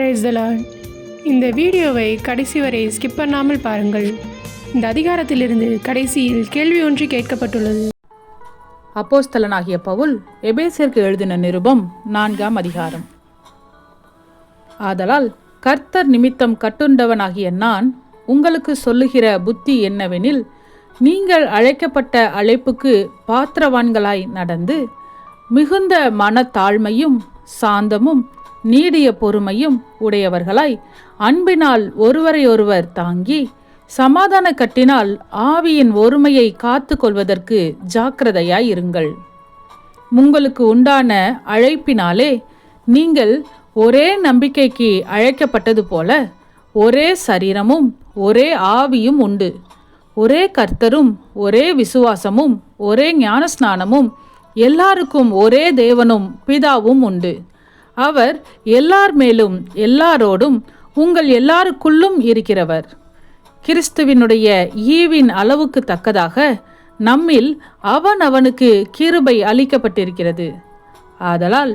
Praise இந்த வீடியோவை கடைசி வரை ஸ்கிப் பண்ணாமல் பாருங்கள். இந்த அதிகாரத்திலிருந்து கடைசியில் கேள்வி ஒன்று கேட்கப்பட்டுள்ளது. அப்போஸ்தலனாகிய பவுல் எபேசியருக்கு எழுதின நிருபம் நான்காம் அதிகாரம். ஆதலால் கர்த்தர் நிமித்தம் கட்டுண்டவனாகிய நான் உங்களுக்கு சொல்லுகிற புத்தி என்னவெனில் நீங்கள் அழைக்கப்பட்ட அழைப்புக்கு பாத்திரவான்களாய் நடந்து மிகுந்த மனத்தாழ்மையும் சாந்தமும் நீடிய பொறுமையும் உடையவர்களாய் அன்பினால் ஒருவரையொருவர் தாங்கி சமாதான கட்டினால் ஆவியின் ஒருமையை காத்து கொள்வதற்கு ஜாக்கிரதையாய் இருங்கள் உங்களுக்கு உண்டான அழைப்பினாலே நீங்கள் ஒரே நம்பிக்கைக்கு அழைக்கப்பட்டது போல ஒரே சரீரமும் ஒரே ஆவியும் உண்டு. ஒரே கர்த்தரும் ஒரே விசுவாசமும் ஒரே ஞானஸ்நானமும் எல்லாருக்கும் ஒரே தேவனும் பிதாவும் உண்டு. அவர் எல்லார் மேலும் எல்லாரோடும் உங்கள் எல்லாருக்குள்ளும் இருக்கிறவர். கிறிஸ்துவினுடைய ஈவின் அளவுக்கு தக்கதாக நம்மில் அவன் அவனுக்கு கிருபை அளிக்கப்பட்டிருக்கிறது. ஆதலால்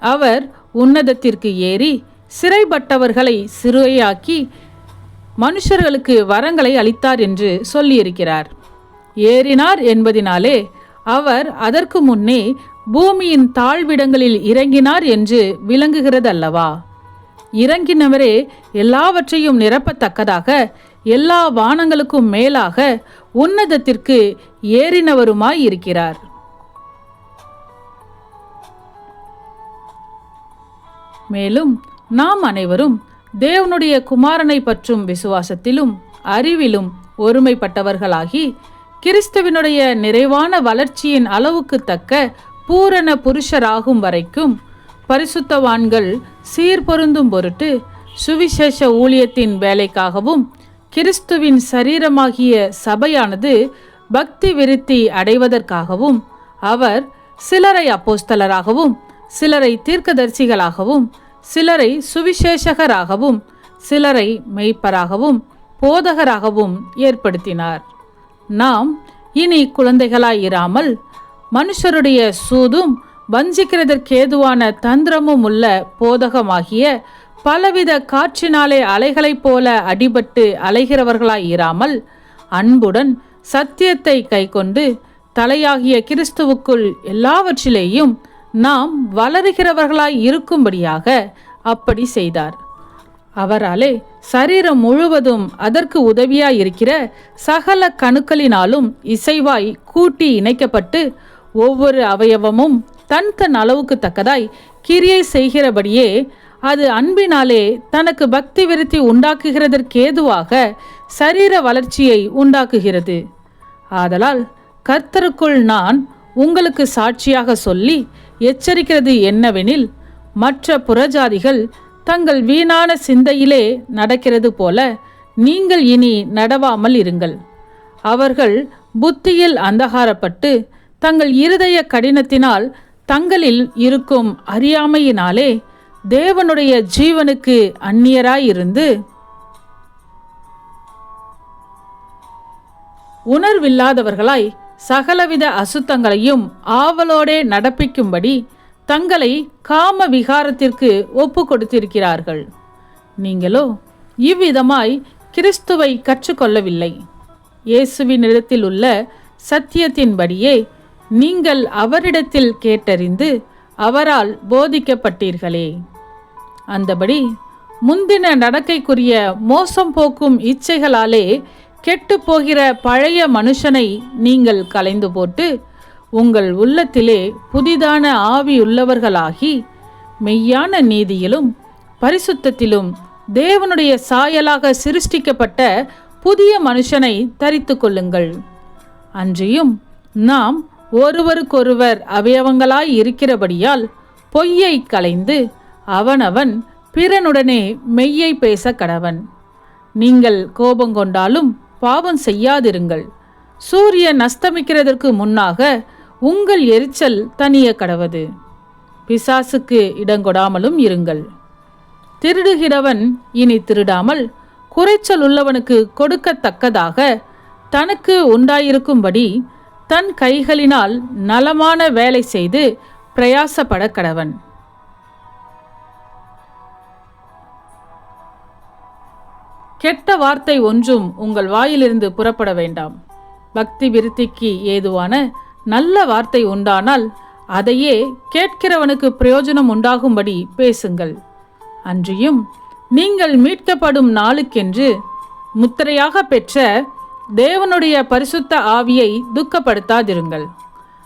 அவர் உன்னதத்திற்கு ஏறி சிறைப்பட்டவர்களை சிறுவையாக்கி மனுஷர்களுக்கு வரங்களை அளித்தார் என்று சொல்லியிருக்கிறார். ஏறினார் என்பதினாலே அவர் அதற்கு முன்னே பூமியின் தாழ்விடங்களில் இறங்கினார் என்று விளங்குகிறது அல்லவா இறங்கினவரே எல்லாவற்றையும் நிரப்பத்தக்கதாக எல்லா வானங்களுக்கும் மேலாக உன்னதத்திற்கு ஏறினவருமாய் இருக்கிறார் மேலும் நாம் அனைவரும் தேவனுடைய குமாரனை பற்றும் விசுவாசத்திலும் அறிவிலும் ஒருமைப்பட்டவர்களாகி கிறிஸ்துவினுடைய நிறைவான வளர்ச்சியின் அளவுக்கு தக்க பூரண புருஷராகும் வரைக்கும் பரிசுத்தவான்கள் சீர்பொருந்தும் பொருட்டு சுவிசேஷ ஊழியத்தின் வேலைக்காகவும் கிறிஸ்துவின் சரீரமாகிய சபையானது பக்தி விருத்தி அடைவதற்காகவும் அவர் சிலரை அப்போஸ்தலராகவும் சிலரை தீர்க்கதரிசிகளாகவும் சிலரை சுவிசேஷகராகவும் சிலரை மெய்ப்பராகவும் போதகராகவும் ஏற்படுத்தினார். நாம் இனி குழந்தைகளாயிராமல் மனுஷருடைய சூதும் வஞ்சிக்கிறதற்கேதுவான தந்திரமும் உள்ள போதகமாகிய பலவித காற்றினாலே அலைகளைப் போல அடிபட்டு அலைகிறவர்களாய் இராமல் அன்புடன் சத்தியத்தை கைக்கொண்டு தலையாகிய கிறிஸ்துவுக்குள் எல்லாவற்றிலேயும் நாம் வளருகிறவர்களாய் இருக்கும்படியாக அப்படி செய்தார். அவராலே சரீரம் முழுவதும் அதற்கு உதவியாய் இருக்கிற சகல கணுக்களினாலும் இசைவாய் கூட்டி இணைக்கப்பட்டு ஒவ்வொரு அவயவமும் தன் தன் அளவுக்கு தக்கதாய் கிரியை செய்கிறபடியே அது அன்பினாலே தனக்கு பக்தி விருத்தி உண்டாக்குகிறதற்கேதுவாக சரீர வளர்ச்சியை உண்டாக்குகிறது. ஆதலால் கர்த்தருக்குள் நான் உங்களுக்கு சாட்சியாக சொல்லி எச்சரிக்கிறது என்னவெனில் மற்ற புறஜாதிகள் தங்கள் வீணான சிந்தையிலே நடக்கிறது போல நீங்கள் இனி நடவாமல் இருங்கள். அவர்கள் புத்தியில் அந்தகாரப்பட்டு தங்கள் இருதய கடினத்தினால் தங்களில் இருக்கும் அறியாமையினாலே தேவனுடைய ஜீவனுக்கு அந்நியராயிருந்து உணர்வில்லாதவர்களாய் சகலவித அசுத்தங்களையும் ஆவலோடே நடப்பிக்கும்படி தங்களை காம விகாரத்திற்கு ஒப்பு கொடுத்திருக்கிறார்கள் நீங்களோ இவ்விதமாய் கிறிஸ்துவை கற்றுக்கொள்ளவில்லை. இயேசுவின் இடத்தில் உள்ள சத்தியத்தின்படியே நீங்கள் அவரிடத்தில் கேட்டறிந்து அவரால் போதிக்கப்பட்டீர்களே. அந்தபடி முந்தின நடக்கைக்குரிய மோசம் போக்கும் இச்சைகளாலே கெட்டுப் போகிற பழைய மனுஷனை நீங்கள் கலைந்து போட்டு உங்கள் உள்ளத்திலே புதிதான ஆவியுள்ளவர்களாகி மெய்யான நீதியிலும் பரிசுத்தத்திலும் தேவனுடைய சாயலாக சிருஷ்டிக்கப்பட்ட புதிய மனுஷனை தரித்து கொள்ளுங்கள். அன்றியும் நாம் ஒருவருக்கொருவர் அவயவங்களாய் இருக்கிறபடியால் பொய்யை களைந்து அவனவன் பிறனுடனே மெய்யை பேச கடவன். நீங்கள் கோபம் கொண்டாலும் பாவம் செய்யாதிருங்கள். சூரியன் அஸ்தமிக்கிறதற்கு முன்னாக உங்கள் எரிச்சல் தனிய கடவது. பிசாசுக்கு இடங்கொடாமலும் இருங்கள். திருடுகிறவன் இனி திருடாமல் குறைச்சல் உள்ளவனுக்கு கொடுக்கத்தக்கதாக தனக்கு உண்டாயிருக்கும்படி தன் கைகளினால் நலமான வேலை செய்து பிரயாசப்பட கடவன். கெட்ட வார்த்தை ஒன்றும் உங்கள் வாயிலிருந்து புறப்பட வேண்டாம். பக்தி விருத்திக்கு ஏதுவான நல்ல வார்த்தை உண்டானால் அதையே கேட்கிறவனுக்கு பிரயோஜனம் உண்டாகும்படி பேசுங்கள். அன்றியும் நீங்கள் மீட்கப்படும் நாளுக்கென்று முத்திரையாக பெற்ற தேவனுடைய பரிசுத்த ஆவியை துக்கப்படுத்தாதிருங்கள்.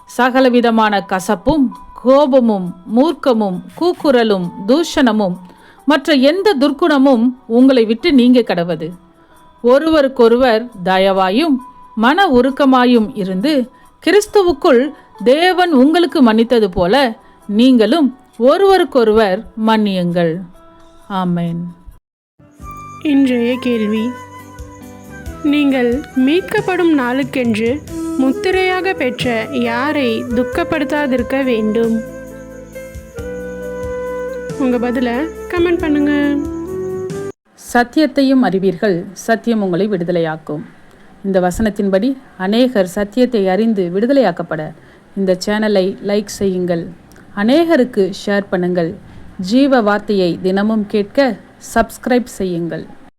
சகலவிதமான கசப்பும் கோபமும் மூர்க்கமும் கூக்குரலும் தூஷணமும் மற்ற எந்த துர்க்குணமும் உங்களை விட்டு நீங்க கடவது. ஒருவருக்கொருவர் தயவாயும் மன உருக்கமாயும் இருந்து கிறிஸ்துவுக்குள் தேவன் உங்களுக்கு மன்னித்தது போல நீங்களும் ஒருவருக்கொருவர் மன்னியுங்கள். ஆமேன். இன்றைய கேள்வி நீங்கள் மீட்கப்படும் நாளுக்கென்று முத்திரையாக பெற்ற யாரை துக்கப்படுத்தாதிருக்க வேண்டும்? உங்கள் பதிலை கமெண்ட் பண்ணுங்கள் சத்தியத்தையும் அறிவீர்கள் சத்தியம் உங்களை விடுதலையாக்கும். இந்த வசனத்தின்படி அநேகர் சத்தியத்தை அறிந்து விடுதலையாக்கப்பட. இந்த சேனலை லைக் செய்யுங்கள். அநேகருக்கு ஷேர் பண்ணுங்கள். ஜீவ வார்த்தையை தினமும் கேட்க சப்ஸ்கிரைப் செய்யுங்கள்.